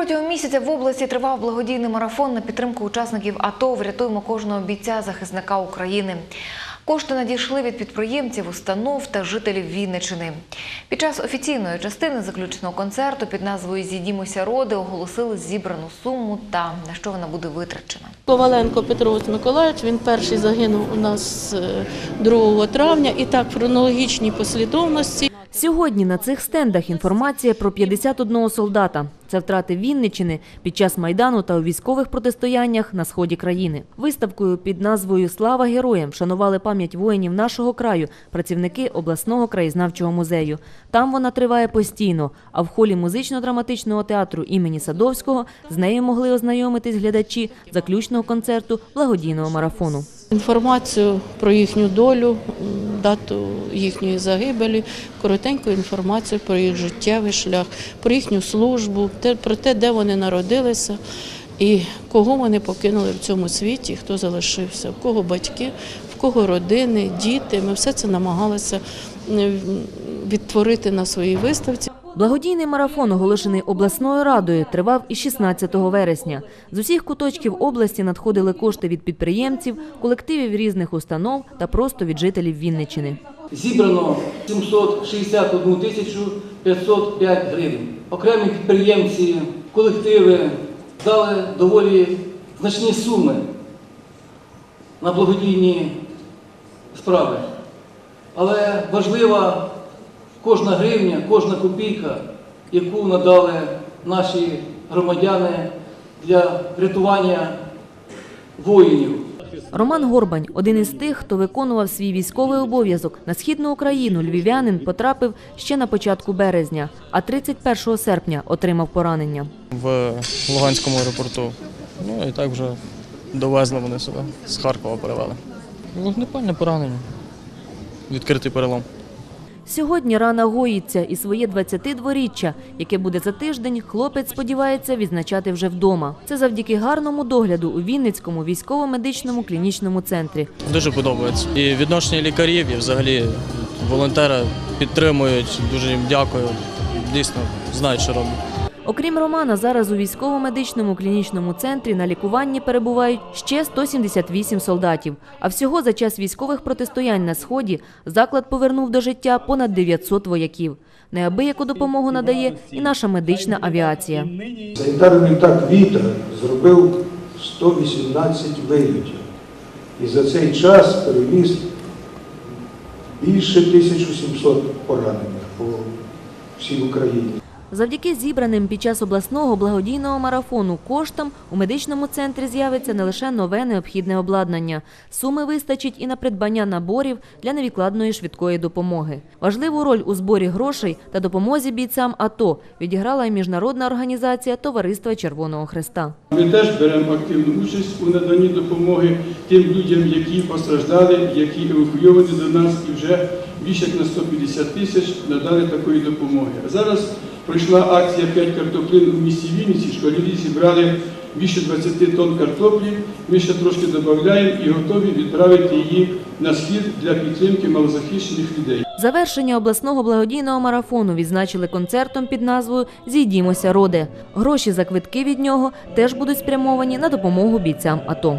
Протягом місяця в області тривав благодійний марафон на підтримку учасників АТО «Врятуємо кожного бійця захисника України. Кошти надійшли від підприємців, установ та жителів Вінничини. Під час офіційної частини заключеного концерту під назвою Зійдімося роди оголосили зібрану суму та на що вона буде витрачена. Коваленко Петро Ось Миколаївич, він перший загинув у нас е, 2 травня. І так в хронологічній послідовності. Сьогодні на цих стендах інформація про 51 солдата. Це втрати Вінничини під час майдану та у військових протистояннях на сході країни. Виставкою під назвою Слава героям вшанували пам'ять воїнів нашого краю, працівники обласного краєзнавчого музею. Там вона триває постійно. А в холі музично-драматичного театру імені Садовського з нею могли ознайомитись глядачі заключного концерту благодійного марафону. Інформацію про їхню долю, дату їхньої загибелі, коротеньку інформацію про їх життєвий шлях, про їхню службу, про те, де вони народилися і кого вони покинули в цьому світі, хто залишився, в кого батьки, в кого родини, діти. Ми все це намагалися відтворити на своїй виставці. Благодійний марафон, оголошений обласною радою, тривав і 16 вересня. З усіх куточків області надходили кошти від підприємців, колективів різних установ та просто від жителів Вінничини. Зібрано 761 тисячу 505 гривень. Окремі підприємці, колективи дали доволі значні суми на благодійні справи. Але важлива кожна гривня, кожна копійка, яку надали наші громадяни для врятування воїнів. Роман Горбань, один із тих, хто виконував свій військовий обов'язок на східну Україну, львів'янин потрапив ще на початку березня, а 31 серпня отримав поранення. в Луганському аеропорту. Ну і так вже довезли вони сюди, з Харкова перевели. Вогнепальне поранення. Відкритий перелом. Сьогодні рана гоїться і своє 22-річчя, яке буде за тиждень, хлопець сподівається відзначати вже вдома. Це завдяки гарному догляду у Вінницькому військово-медичному клінічному центрі. Дуже подобається. І відношення лікарів, і взагалі волонтери підтримують. Дуже їм дякую. Дійсно знають, що роблять. Окрім Романа, зараз у військово-медичному клінічному центрі на лікуванні перебувають ще 178 солдатів. А всього за час військових протистоянь на сході заклад повернув до життя понад 900 вояків. Неабияку допомогу надає і наша медична авіація. Санітарний літак «Вітер» зробив 118 вильотів. І за цей час перевіз більше 1700 поранених по всій Україні. Завдяки зібраним під час обласного благодійного марафону коштам у медичному центрі з'явиться не лише нове необхідне обладнання. Суми вистачить і на придбання наборів для невідкладної швидкої допомоги. Важливу роль у зборі грошей та допомозі бійцям АТО відіграла і міжнародна організація Товариства Червоного Хреста. Ми теж беремо активну участь у наданні допомоги тим людям, які постраждали, які евакуйовані до нас і вже більше як на 150 тисяч надали такої допомоги. Зараз пройшла акція «5 картоплин у місті Вінниці. Школярі зібрали більше 20 тонн картоплі. Ми ще трошки додаємо і готові відправити її на схід для підтримки малозахищених людей. Завершення обласного благодійного марафону відзначили концертом під назвою Зійдімося роди. Гроші за квитки від нього теж будуть спрямовані на допомогу бійцям АТО.